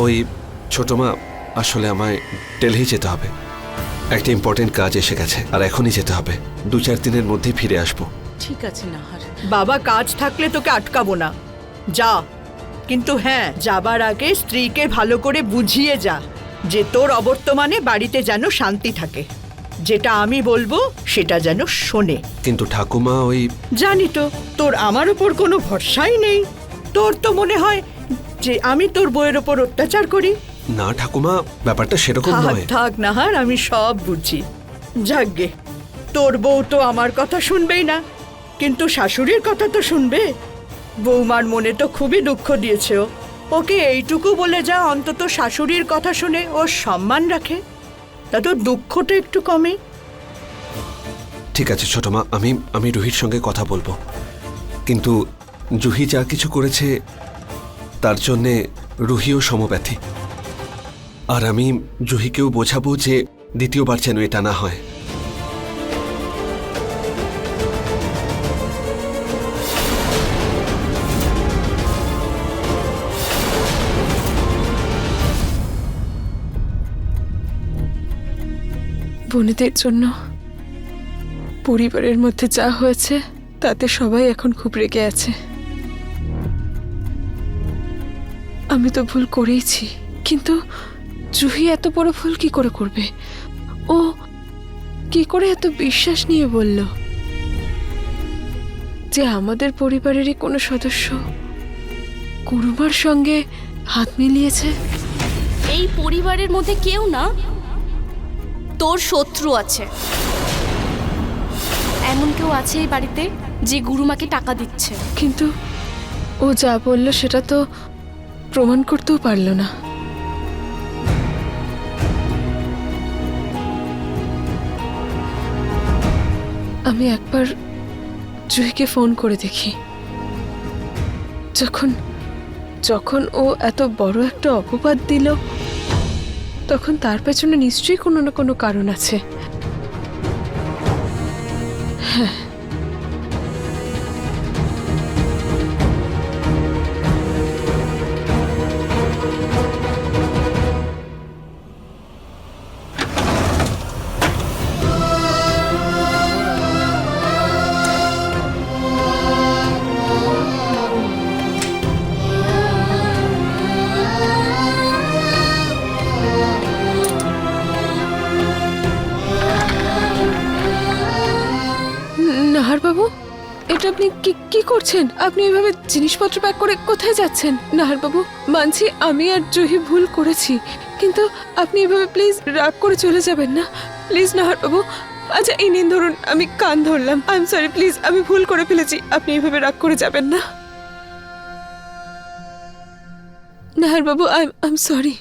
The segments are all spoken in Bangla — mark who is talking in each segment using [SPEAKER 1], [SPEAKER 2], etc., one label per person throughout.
[SPEAKER 1] ওই ছোট মা আসলে আমায় দিল্লি যেতে হবে। একটা ইম্পর্টেন্ট কাজ এসে গেছে আর এখনই যেতে হবে। দু চার দিনের মধ্যেই ফিরে আসব।
[SPEAKER 2] ঠিক আছে নাহার।
[SPEAKER 3] বাবা কাজ থাকলে তোকে আটকাবো না। যা। কিন্তু হ্যাঁ যাবার আগে স্ত্রীকে ভালো করে বুঝিয়ে যা যে তোর অবর্তমানে বাড়িতে যেন শান্তি থাকে। যেটা আমি বলব সেটা যেন শোনে।
[SPEAKER 1] কিন্তু ঠাকুমা ওই
[SPEAKER 3] জানি তো তোর আমার উপর কোনো ভরসাই নেই। তোর তো মনে হয় যে আমি তোর বইয়ের ওপর অত্যাচার করি?
[SPEAKER 1] না ঠাকুমা ব্যাপারটা সেরকম
[SPEAKER 3] থাক
[SPEAKER 1] নয়।
[SPEAKER 3] থাক নাহার আমি সব বুঝি। যাকগে তোর বউ তো আমার কথা শুনবেই না। কিন্তু শাশুড়ির কথা তো শুনবে। বৌমার মনে তো খুবই দুঃখ দিয়েছে ও। ওকে এইটুকু বলে যা অন্তত শাশুড়ির কথা শুনে ওর সম্মান রাখে। তা তো দুঃখটা একটু কমে।
[SPEAKER 1] ঠিক আছে ছোট মা আমি আমি রুহির সঙ্গে কথা বলব। কিন্তু জুহি যা কিছু করেছে তার জন্যে রুহিও সমব্যথী। আর আমি জুহিকেও বোঝাবো যে দ্বিতীয়বার যেন এটা না হয়।
[SPEAKER 4] বোনেদের জন্য পরিবারের মধ্যে যা হয়েছে, তাতে সবাই এখন খুব রেগে আছে। আমি তো ভুল করেইছি কিন্তু জুহি এত বড় ভুল কি করে করবে? ও কি করে এত বিশ্বাস নিয়ে বলল? যে আমাদের পরিবারেরই কোনো সদস্য করুমার সঙ্গে হাত মিলিয়েছে?
[SPEAKER 5] এই পরিবারের মধ্যে কেউ না। তোর শত্রু আছে। এমন কেউ আছে এই বাড়িতে যে গুরুমাকে টাকা দিচ্ছে।
[SPEAKER 4] কিন্তু ও যা বলল সেটা তো প্রমাণ করতেও পারল না। আমি একবার জুহিকে ফোন করে দেখি। যখন যখন ও এত বড় একটা অপবাদ দিল, তখন তার পেছনে নিশ্চয়ই কোনো না কোনো কারণ আছে। করছেন আপনি এভাবে জিনিসপত্র প্যাক করে কোথায় যাচ্ছেন? নাহার বাবু মানছি আমি আর জহি ভুল করেছি, কিন্তু আপনি এভাবে প্লিজ রাগ করে চলে যাবেন না। প্লিজ নাহার বাবু আচ্ছা এই নিন ধরুন, আমি কান ধরলাম। আই এম সরি প্লিজ আমি ভুল করে ফেলেছি, আপনি এভাবে রাগ করে যাবেন না। নাহার বাবু আই এম সরি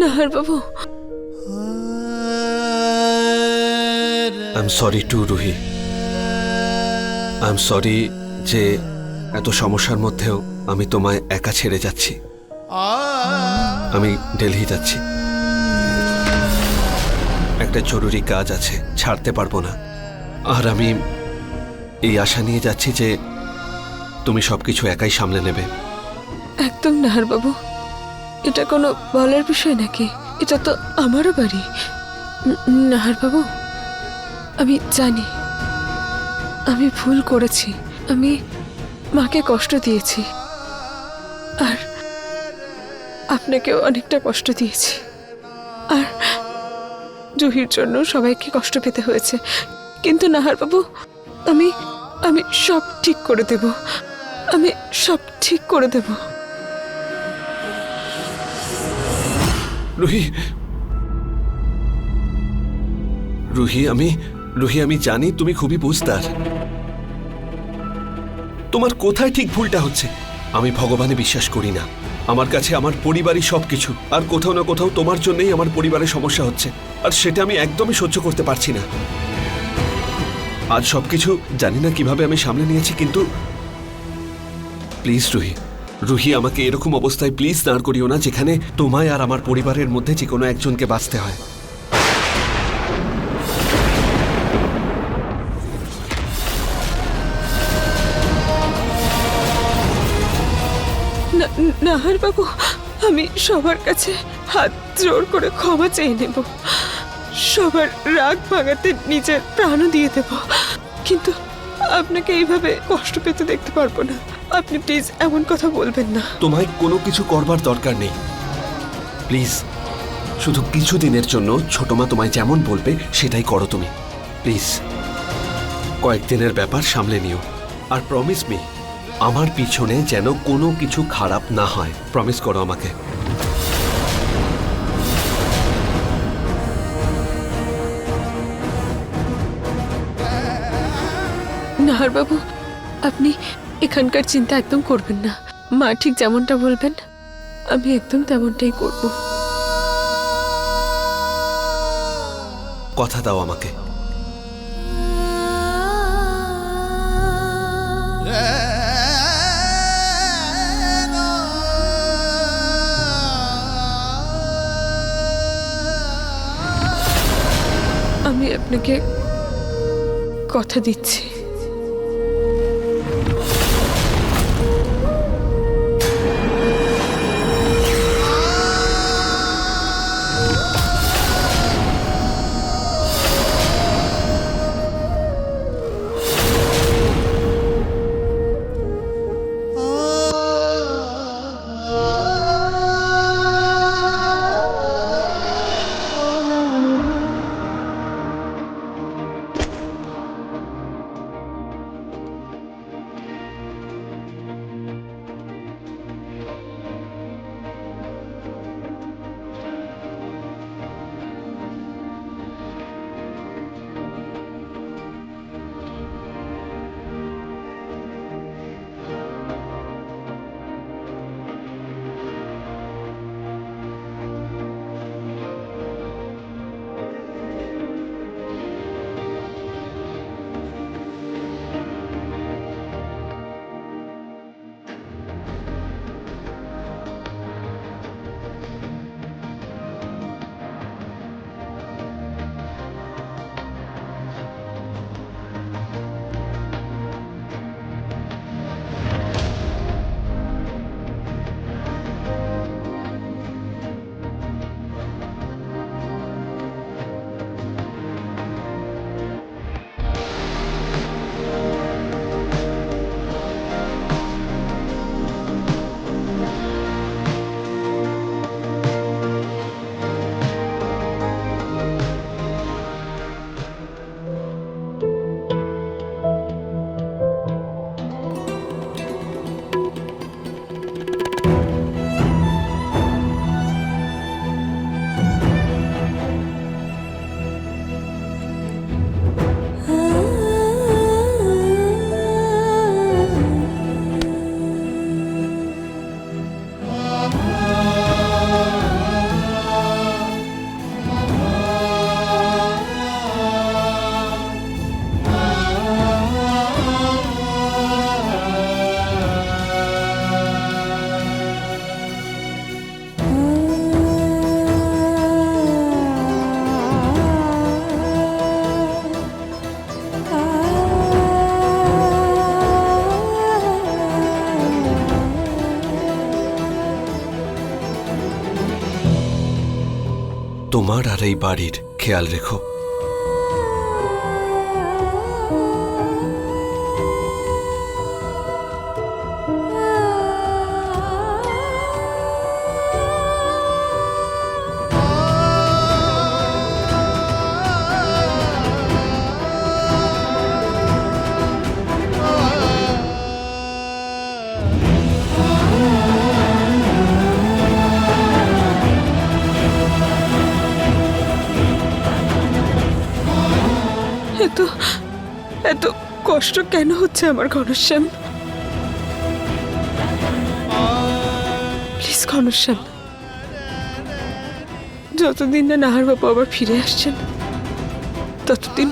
[SPEAKER 4] নাহার বাবু
[SPEAKER 1] I am sorry to Ruhi. I am sorry যে এত সমস্যার মধ্যেও আমি তোমায় একা ছেড়ে যাচ্ছি। আমি দিল্লি যাচ্ছি। একটা জরুরি কাজ আছে, ছাড়তে পারব না। আর আমি এই আশা নিয়ে যাচ্ছি যে তুমি সবকিছু একাই সামলে নেবে।
[SPEAKER 4] একদম নাহার বাবু। এটা কোনো বলার বিষয় নাকি? এটা তো আমারও বাড়ি। নাহার বাবু, আমি জানি। আমি ভুল করেছি। আমি মাকে কষ্ট দিয়েছি। আর আপনাকেও অনেকটা কষ্ট দিয়েছি। আর জুহির জন্য সবাইকে কষ্ট পেতে হয়েছে। কিন্তু নাহার বাবু আমি আমি সব ঠিক করে দেব। আমি সব ঠিক করে দেবো।
[SPEAKER 1] রুহি রুহি, আমি রুহি, আমি জানি তুমি খুবই বুঝতার তোমার কোথায় ঠিক ভুলটা হচ্ছে? আমি ভগবানে বিশ্বাস করি না। আমার কাছে আমার পরিবারই সবকিছু, আর কোথাও না কোথাও তোমার জন্যই আমার পরিবারের সমস্যা হচ্ছে, আর সেটা আমি একদমই সহ্য করতে পারছি না। আজ সবকিছু জানি না কীভাবে আমি সামলে নিয়েছি, কিন্তু প্লিজ রুহি রুহি, আমাকে এরকম অবস্থায় প্লিজ দাঁড় করিও না, যেখানে তোমায় আর আমার পরিবারের মধ্যে যে কোনো একজনকে বাঁচতে হয়।
[SPEAKER 4] নাহার বাবু, আমি সবার কাছে হাত জোর করে ক্ষমা চেয়ে নেব। সবার রাগ ভাঙাতে নিজের প্রাণও দিয়ে দেব। কিন্তু আপনাকে এইভাবে কষ্ট পেতে দেখতে পারব না। আপনি প্লিজ এমন কথা বলবেন না।
[SPEAKER 1] তোমায় কোনো কিছু করবার দরকার নেই। প্লিজ, শুধু কিছু দিনের জন্য ছোট মা তোমায় যেমন বলবে, সেটাই করো তুমি। প্লিজ, কয়েকদিনের ব্যাপার সামলে নিও। আর প্রমিস মি আমার পিছনে যেন কোনো কিছু খারাপ না হয়। প্রমিস করো আমাকে।
[SPEAKER 4] নাহার বাবু আপনি এখানকার চিন্তা একদম করবেন না। মা ঠিক যেমনটা বলবেন আমি একদম তেমনটাই করব।
[SPEAKER 1] কথা দাও আমাকে।
[SPEAKER 4] আপনাকে কথা দিচ্ছি।
[SPEAKER 1] তোমার আর এই বাড়ির খেয়াল রেখো।
[SPEAKER 4] কেন হচ্ছে আমার ঘনশ্যাম? প্লিজ ঘনশ্যাম। যতদিন না নাহার বাবু আবার ফিরে আসছেন, ততদিন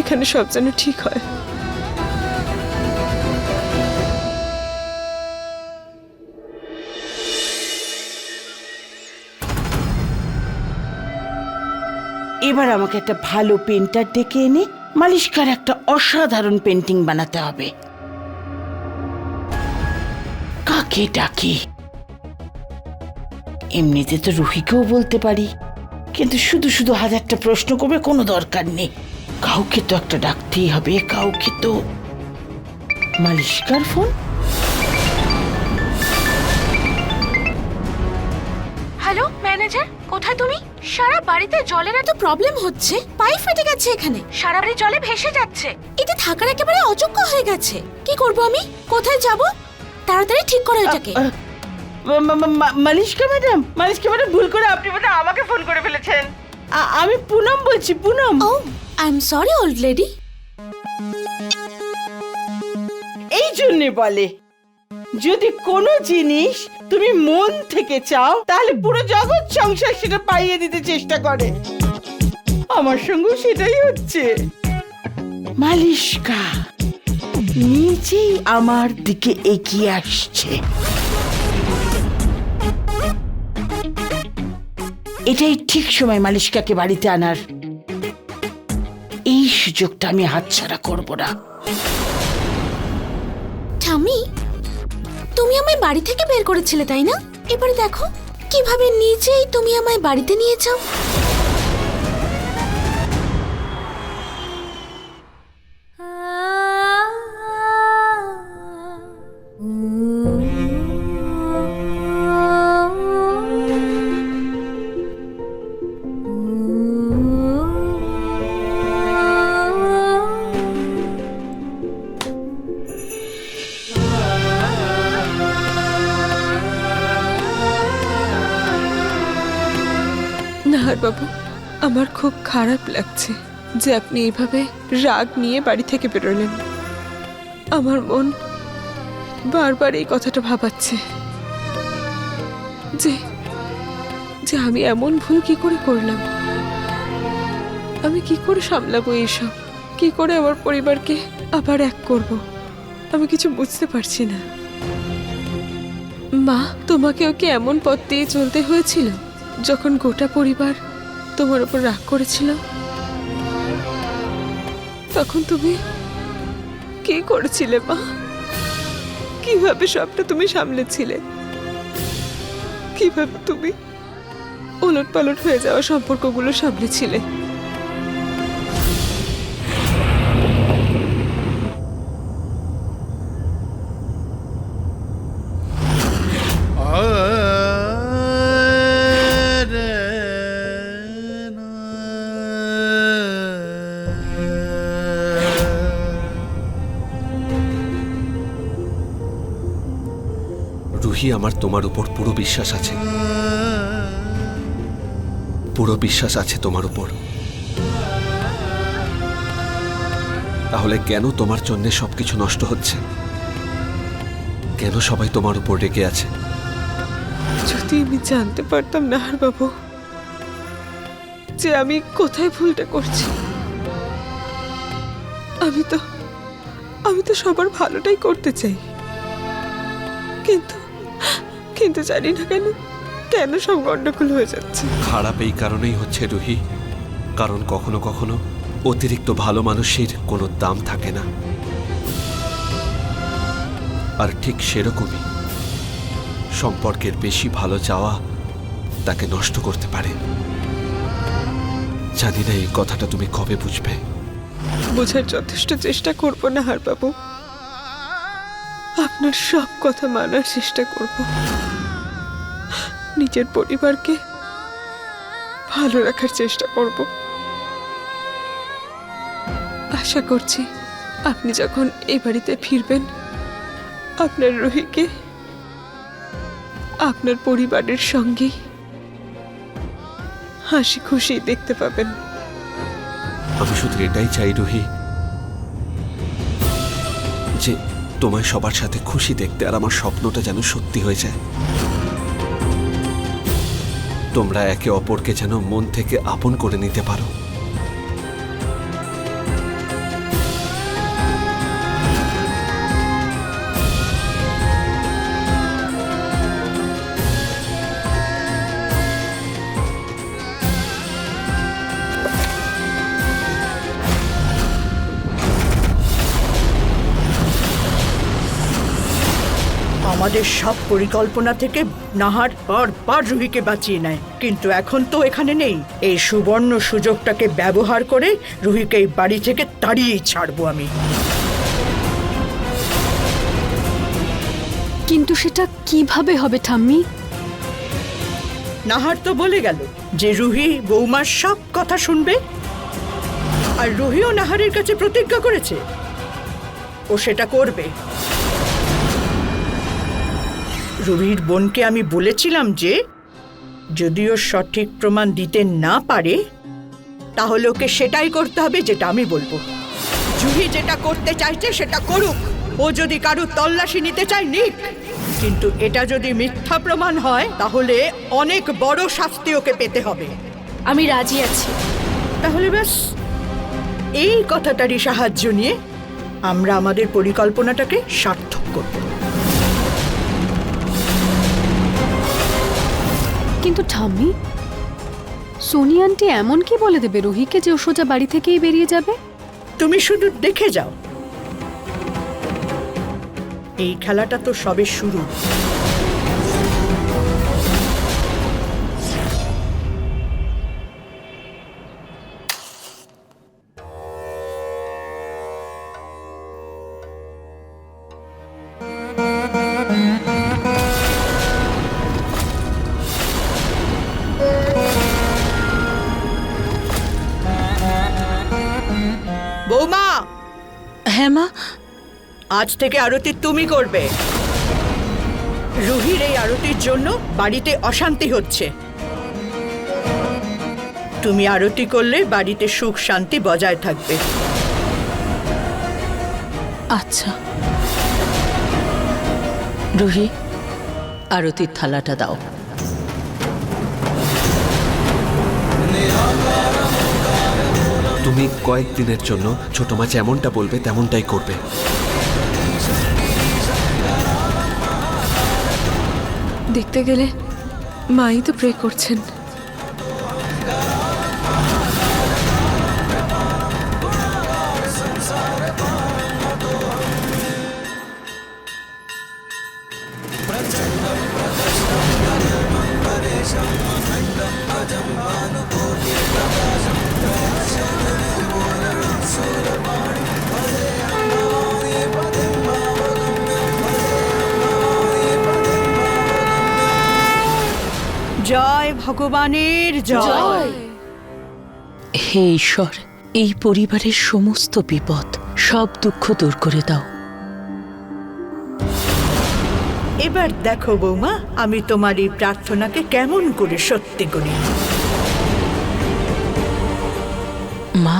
[SPEAKER 4] এখানে সব যেন ঠিক হয়।
[SPEAKER 2] এবার আমাকে একটা ভালো পেন্টার ডেকে এনে মালিশকার একটা অসাধারণ পেন্টিং বানাতে হবে। কাকে ডাকি? এমনিতে তো রুহিকেও বলতে পারি, কিন্তু শুধু শুধু হাজারটা প্রশ্ন করবে কোনো দরকার নেই। কাউকে তো একটা ডাকতেই হবে, কাউকে তো। মালিশকার ফোন?
[SPEAKER 6] হ্যালো, ম্যানেজার, কোথায় তুমি? সারা বাড়িতে জলের এত প্রবলেম হচ্ছে? পাইপ ফেটে গেছে এখানে। সারা বাড়ি জলে ভেসে যাচ্ছে। এটা থাকার একেবারে অযোগ্য হয়ে গেছে। কি করব আমি? কোথায় যাব? তাড়াতাড়ি ঠিক করো এটাকে।
[SPEAKER 2] মালিশকা ম্যাডাম মালিশকা ম্যাডাম ভুল করে আপনি বোধহয় আমাকে ফোন করে ফেলেছেন। আমি পুনম বলছি পুনম।
[SPEAKER 6] ও I am sorry old lady
[SPEAKER 2] এই জন্যে বলে যদি কোনো জিনিস তুমি মন থেকে চাও, তাহলে পুরো জগৎ সংসার সেটা পাইয়ে দিতে চেষ্টা করে। আমার সঙ্গে সেটাই হচ্ছে। মালিশকা, নিজেই আমার দিকে এগিয়ে আসছে। এটাই ঠিক সময় মালিশকাকে বাড়িতে আনার। এই সুযোগটা আমি হাতছাড়া করব না।
[SPEAKER 6] তুমি আমায় বাড়ি থেকে বের করেছিলে, তাই না? এবারে দেখো, কীভাবে নিজেই তুমি আমায় বাড়িতে নিয়ে যাও।
[SPEAKER 4] খারাপ লাগছে যে আপনি এইভাবে রাগ নিয়ে বাড়ি থেকে বেরোলেন। আমার মন বারবার এই কথাটা ভাবাচ্ছে যে যে আমি এমন ভুল কি করে করলাম? আমি কি করে সামলাবো এইসব? কি করে আমার পরিবারকে আবার এক করব? আমি কিছু বুঝতে পারছি না। মা, তোমাকেও কি এমন পথ দিয়ে চলতে হয়েছিল যখন গোটা পরিবার তোমার উপর রাগ করেছিল? তখন তুমি কি করেছিলে, মা? কীভাবে সবটা তুমি সামলেছিলে? কীভাবে তুমি ওলট পালট হয়ে যাওয়া সম্পর্কগুলো সামলেছিলে?
[SPEAKER 1] রুহি আমার তোমার উপর পুরো বিশ্বাস আছে। পুরো বিশ্বাস আছে তোমার উপর। তাহলে কেন তোমার জন্য সবকিছু নষ্ট হচ্ছে? কেন সবাই তোমার উপর রেগে আছে?
[SPEAKER 4] যদি আমি জানতে পারতাম নাহার বাবু, যে আমি কোথায় ভুলটা করছি। আমি তো আমি তো সবার ভালোটাই করতে চাই। কিন্তু কিন্তু জানি না কেন কেন সব গন্ডগোল হয়ে যাচ্ছে।
[SPEAKER 1] খারাপ এই কারণেই হচ্ছে রুহি কারণ কখনো কখনো অতিরিক্ত ভালো মানুষের কোনো দাম থাকে না। আর ঠিক সেরকমই সম্পর্কের বেশি ভালো চাওয়া তাকে নষ্ট করতে পারে। জানি না এই কথাটা তুমি কবে বুঝবে।
[SPEAKER 4] বোঝার যথেষ্ট চেষ্টা করব না হারবাবু। আপনার সব কথা মানার চেষ্টা করব। নিজের পরিবারকে ভালো রাখার চেষ্টা করব। আশা করছি আপনি যখন এই বাড়িতে ফিরবেন, আপনার রোহিকে, আপনার পরিবারের সঙ্গেই হাসি খুশি দেখতে পাবেন।
[SPEAKER 1] আমি শুধু এটাই চাই রুহি, যে তোমায় সবার সাথে খুশি দেখতে আর আমার স্বপ্নটা যেন সত্যি হয়ে যায়। তোমরা একে অপরকে যেন মন থেকে আপন করে নিতে পারো।
[SPEAKER 3] আমাদের সব পরিকল্পনা থেকে নাহার পর বারবার রুহিকে বাঁচিয়ে নেয়। কিন্তু এখন তো এখানে নেই। এই সুবর্ণ সুযোগটাকে ব্যবহার করে রুহিকে এই বাড়ি থেকে তাড়িয়েই ছাড়বো আমি।
[SPEAKER 5] কিন্তু সেটা কীভাবে হবে ঠাম্মি?
[SPEAKER 3] নাহার তো বলে গেল যে রুহি বৌমার সব কথা শুনবে। আর রুহিও নাহারের কাছে প্রতিজ্ঞা করেছে। ও সেটা করবে। রুহির বোনকে আমি বলেছিলাম যে যদিও সঠিক প্রমাণ দিতে না পারে তাহলে ওকে সেটাই করতে হবে যেটা আমি বলব। জুহি যেটা করতে চাইছে সেটা করুক। ও যদি কারও তল্লাশি নিতে চায় নিক। কিন্তু এটা যদি মিথ্যা প্রমাণ হয় তাহলে অনেক বড় শাস্তি ওকে পেতে হবে।
[SPEAKER 5] আমি রাজি আছি।
[SPEAKER 3] তাহলে ব্যাস এই কথাটারই সাহায্য নিয়ে আমরা আমাদের পরিকল্পনাটাকে সার্থক করব।
[SPEAKER 5] কিন্তু ঠাম্মি, সোনি আন্টি এমন কি বলে দেবে রোহিকে যে ও সোজা বাড়ি থেকেই বেরিয়ে যাবে?
[SPEAKER 3] তুমি শুধু দেখে যাও। এই খেলাটা তো সবে শুরু। আজ থেকে আরতি তুমি করবে। রুহির এই আরতির জন্য বাড়িতে অশান্তি হচ্ছে। তুমি আরতি করলে বাড়িতে সুখ শান্তি বজায় থাকবে।
[SPEAKER 7] আচ্ছা। রুহি আরতির থালাটা দাও।
[SPEAKER 1] তুমি কয়েকদিনের জন্য ছোট মাছ এমনটা বলবে তেমনটাই করবে।
[SPEAKER 4] দেখতে গেলে মাই তো প্রে করছেন।
[SPEAKER 3] জয় ভগবানের জয়।
[SPEAKER 7] হে ঈশ্বর এই পরিবারের সমস্ত বিপদ সব দুঃখ দূর করে দাও।
[SPEAKER 3] এবার দেখো বৌমা আমি তোমার এই প্রার্থনাকে কেমন করে সত্যি করি।
[SPEAKER 7] মা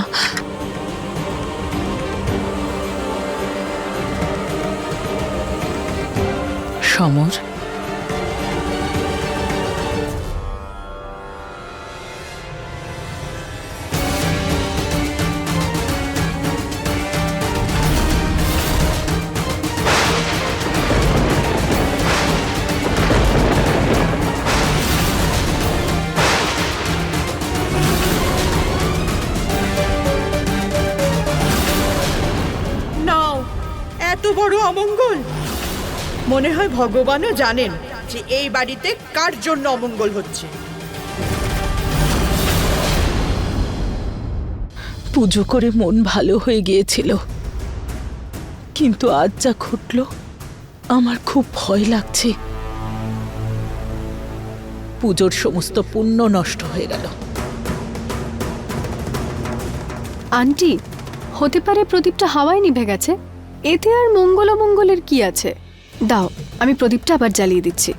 [SPEAKER 7] সমর
[SPEAKER 3] মনে হয় ভগবানও জানেন যে এই বাড়িতে কার জন্য অমঙ্গল হচ্ছে।
[SPEAKER 7] পুজো করে মন ভালো হয়ে গিয়েছিল। কিন্তু আজ যা ঘটল আমার খুব ভয় লাগছে। পুজোর সমস্ত পুণ্য নষ্ট হয়ে গেল।
[SPEAKER 5] আন্টি হতে পারে প্রদীপটা হাওয়ায় নিভে গেছে। এতে আর মঙ্গল অমঙ্গলের কি আছে? দাও আমি প্রদীপটা আবার জ্বালিয়ে দিচ্ছি।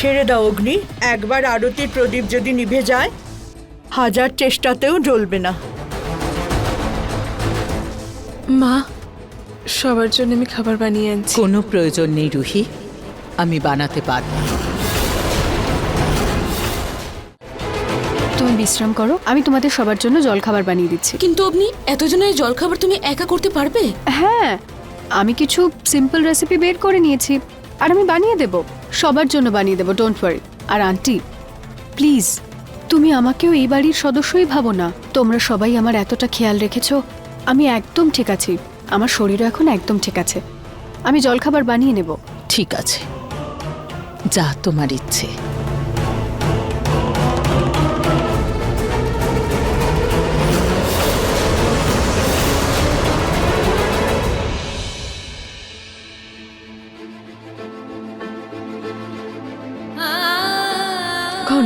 [SPEAKER 3] ছেড়ে দাও অগ্নি। একবার আরতির প্রদীপ যদি নিভে যায় হাজার চেষ্টাতেও জ্বলবে না।
[SPEAKER 4] মা সবার জন্য আমি খাবার বানিয়ে আনছি।
[SPEAKER 7] কোনো প্রয়োজন নেই রুহি। আমি বানাতে পারব।
[SPEAKER 5] তুমি বিশ্রাম করো। আমি তোমাদের সবার জন্য জলখাবার বানিয়ে দিচ্ছি।
[SPEAKER 6] কিন্তু আপনি এতজনের জলখাবার তুমি একা করতে পারবে?
[SPEAKER 5] হ্যাঁ আমি কিছু সিম্পল রেসিপি বের করে নিয়েছি। আর আমি বানিয়ে দেব। সবার জন্য বানিয়ে দেব ডোন্ট ওয়ারি আর আন্টি প্লিজ তুমি আমাকেও এই বাড়ির সদস্যই ভাবো না। তোমরা সবাই আমার এতটা খেয়াল রেখেছো। আমি একদম ঠিক আছি। আমার শরীরও এখন একদম ঠিক আছে। আমি জলখাবার বানিয়ে নেব।
[SPEAKER 7] ঠিক আছে। যা তোমার ইচ্ছে।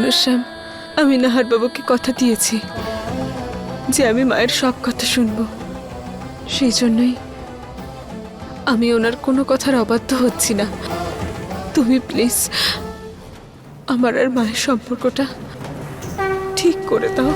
[SPEAKER 4] ঘনশ্যাম আমি নাহার বাবুকে কথা দিয়েছি যে আমি মায়ের সব কথা শুনব। সেই জন্যই আমি ওনার কোনো কথার অবাধ্য হচ্ছি না। তুমি প্লিজ আমার আর মায়ের সম্পর্কটা ঠিক করে দাও।